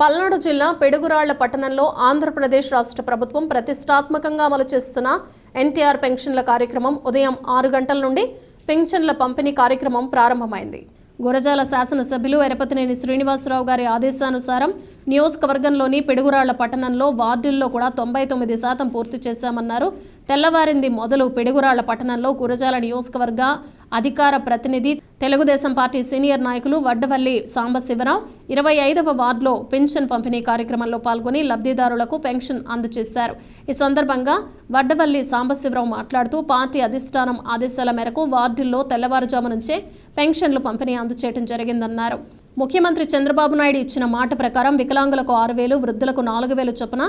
పల్నాడు జిల్లా పెడుగురాళ్ళ పట్టణంలో ఆంధ్రప్రదేశ్ రాష్ట్ర ప్రభుత్వం ప్రతిష్టాత్మకంగా అమలు చేస్తున్న ఎన్టీఆర్ పెన్షన్ల కార్యక్రమం ఉదయం ఆరు గంటల నుండి పెన్షన్ల పంపిణీ కార్యక్రమం ప్రారంభమైంది. గురజాల శాసనసభ్యులు ఎరపతినేని శ్రీనివాసరావు గారి ఆదేశానుసారం నియోజకవర్గంలోని పిడుగురాళ్ళ పట్టణంలో వార్డుల్లో కూడా తొంభై తొమ్మిది శాతం పూర్తి చేశామన్నారు. తెల్లవారింది మొదలు పిడుగురాళ్ళ పట్టణంలో గురజాల నియోజకవర్గ అధికార ప్రతినిధి తెలుగుదేశం పార్టీ సీనియర్ నాయకులు వడ్డవల్లి సాంబశివరావు ఇరవై ఐదవ వార్డులో పెన్షన్ పంపిణీ కార్యక్రమంలో పాల్గొని లబ్ధిదారులకు పెన్షన్ అందజేశారు. ఈ సందర్భంగా వడ్డవల్లి సాంబశివరావు మాట్లాడుతూ పార్టీ అధిష్టానం ఆదేశాల మేరకు వార్డుల్లో తెల్లవారుజాము నుంచే పెన్షన్లు పంపిణీ అందజేయడం జరిగిందన్నారు. ముఖ్యమంత్రి చంద్రబాబు నాయుడు ఇచ్చిన మాట ప్రకారం వికలాంగులకు ఆరు వేలు వృద్ధులకు నాలుగు వేలు చొప్పున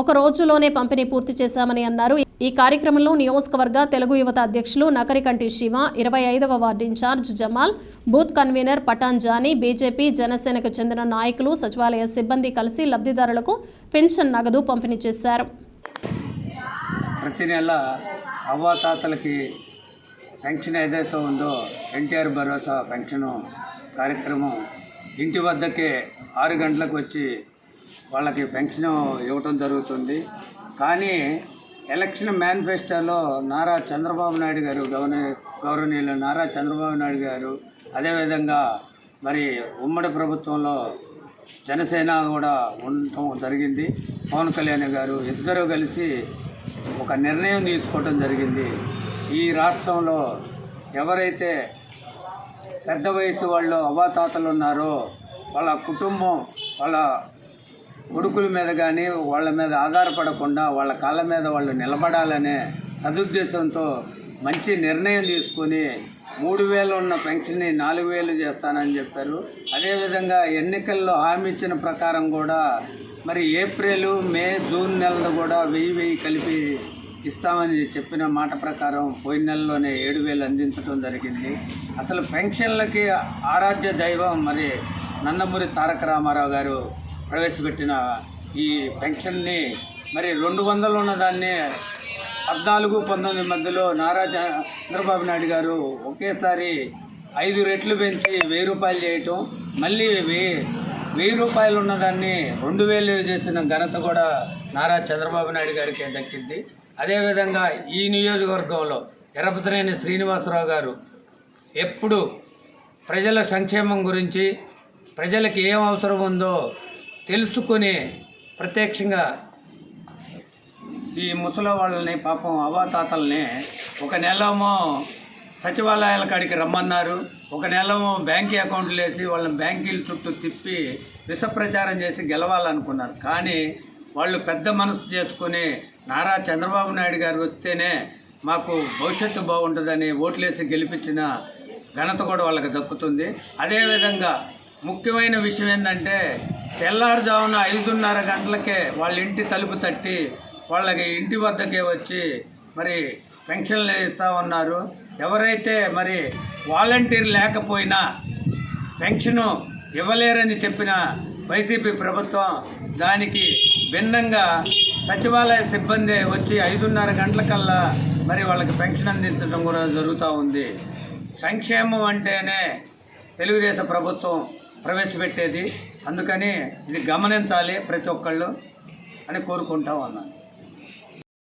ఒక రోజులోనే పంపిణీ పూర్తి చేశామని అన్నారు. ఈ కార్యక్రమంలో నియోజకవర్గ తెలుగు యువత అధ్యక్షులు నకరికంటి శివ ఇరవై ఐదవ ward incharge Jamal booth convener Pathan Johnny BJP జనసేనకు చెందిన నాయకులు సచివాలయ సిబ్బంది కలిసి లబ్ధిదారులకు పెన్షన్ నగదు పంపిణీ చేశారు. ప్రతి నెల అవ్వాతాతలకి పెన్షన్ ఏదైతే ఉందో ఎన్టీఆర్ భరోసా పెన్షను కార్యక్రమం ఇంటి వద్దకే ఆరు గంటలకు వచ్చి వాళ్ళకి పెన్షన్ ఇవ్వటం జరుగుతుంది. కానీ ఎలక్షన్ మేనిఫెస్టోలో నారా చంద్రబాబు నాయుడు గారు గవర్న గౌరవనీయులు నారా చంద్రబాబు నాయుడు గారు అదేవిధంగా మరి ఉమ్మడి ప్రభుత్వంలో జనసేన కూడా ఉండటం జరిగింది. పవన్ కళ్యాణ్ గారు ఇద్దరు కలిసి ఒక నిర్ణయం తీసుకోవడం జరిగింది. ఈ రాష్ట్రంలో ఎవరైతే పెద్ద వయసు వాళ్ళు అవ్వాతాతలు ఉన్నారో వాళ్ళ కుటుంబం వాళ్ళ కొడుకుల మీద కానీ వాళ్ళ మీద ఆధారపడకుండా వాళ్ళ కాళ్ళ మీద వాళ్ళు నిలబడాలనే సదుద్దేశంతో మంచి నిర్ణయం తీసుకొని మూడు వేలు ఉన్న పెన్షన్ని నాలుగు వేలు చేస్తానని చెప్పారు. అదేవిధంగా ఎన్నికల్లో హామీ ఇచ్చిన ప్రకారం కూడా మరి ఏప్రిల్ మే జూన్ నెలలు కూడా వెయ్యి వెయ్యి కలిపి ఇస్తామని చెప్పిన మాట ప్రకారం పోయిన నెలలోనే ఏడు వేలు అందించడం జరిగింది. అసలు పెన్షన్లకి ఆరాధ్య దైవం మరి నందమూరి తారక రామారావు గారు ప్రవేశపెట్టిన ఈ పెన్షన్ని మరి రెండు వందలు ఉన్నదాన్ని పద్నాలుగు పంతొమ్మిది మధ్యలో నారా చంద్రబాబు నాయుడు గారు ఒకేసారి ఐదు రెట్లు పెంచి వెయ్యి రూపాయలు చేయటం మళ్ళీ వెయ్యి వెయ్యి రూపాయలు ఉన్నదాన్ని రెండు వేలు చేసిన ఘనత కూడా నారా చంద్రబాబు నాయుడు గారికి దక్కింది. అదేవిధంగా ఈ నియోజకవర్గంలో ఎరపతినేని శ్రీనివాసరావు గారు ఎప్పుడు ప్రజల సంక్షేమం గురించి ప్రజలకు ఏం అవసరం ఉందో తెలుసుకుని ప్రత్యక్షంగా ఈ ముసలి వాళ్ళని పాపం అవాతాతల్ని ఒక నెలమో సచివాలయాల కాడికి రమ్మన్నారు. ఒక నెలమో బ్యాంకీ అకౌంట్లు వేసి వాళ్ళని బ్యాంకీల చుట్టూ తిప్పి విష ప్రచారం చేసి గెలవాలనుకున్నారు. కానీ వాళ్ళు పెద్ద మనసు చేసుకొని నారా చంద్రబాబు నాయుడు గారు వస్తేనే మాకు భవిష్యత్తు బాగుంటుందని ఓట్లేసి గెలిపించిన ఘనత కూడా వాళ్ళకి దక్కుతుంది. అదేవిధంగా ముఖ్యమైన విషయం ఏంటంటే తెల్లారుజామున ఐదున్నర గంటలకే వాళ్ళ ఇంటి తలుపు తట్టి వాళ్ళకి ఇంటి వద్దకే వచ్చి మరి పెన్షన్లు ఇస్తూ ఉన్నారు. ఎవరైతే మరి వాలంటీర్ లేకపోయినా పెన్షను ఇవ్వలేరని చెప్పిన వైసీపీ ప్రభుత్వం దానికి భిన్నంగా సచివాలయ సిబ్బంది వచ్చి ఐదున్నర గంటలకల్లా మరి వాళ్ళకి పెన్షన్ అందించడం కూడా జరుగుతూ ఉంది. సంక్షేమం అంటేనే తెలుగుదేశం ప్రభుత్వం ప్రవేశపెట్టేది. అందుకని ఇది గమనించాలి ప్రతి ఒక్కళ్ళు అని కోరుకుంటా ఉన్నాను.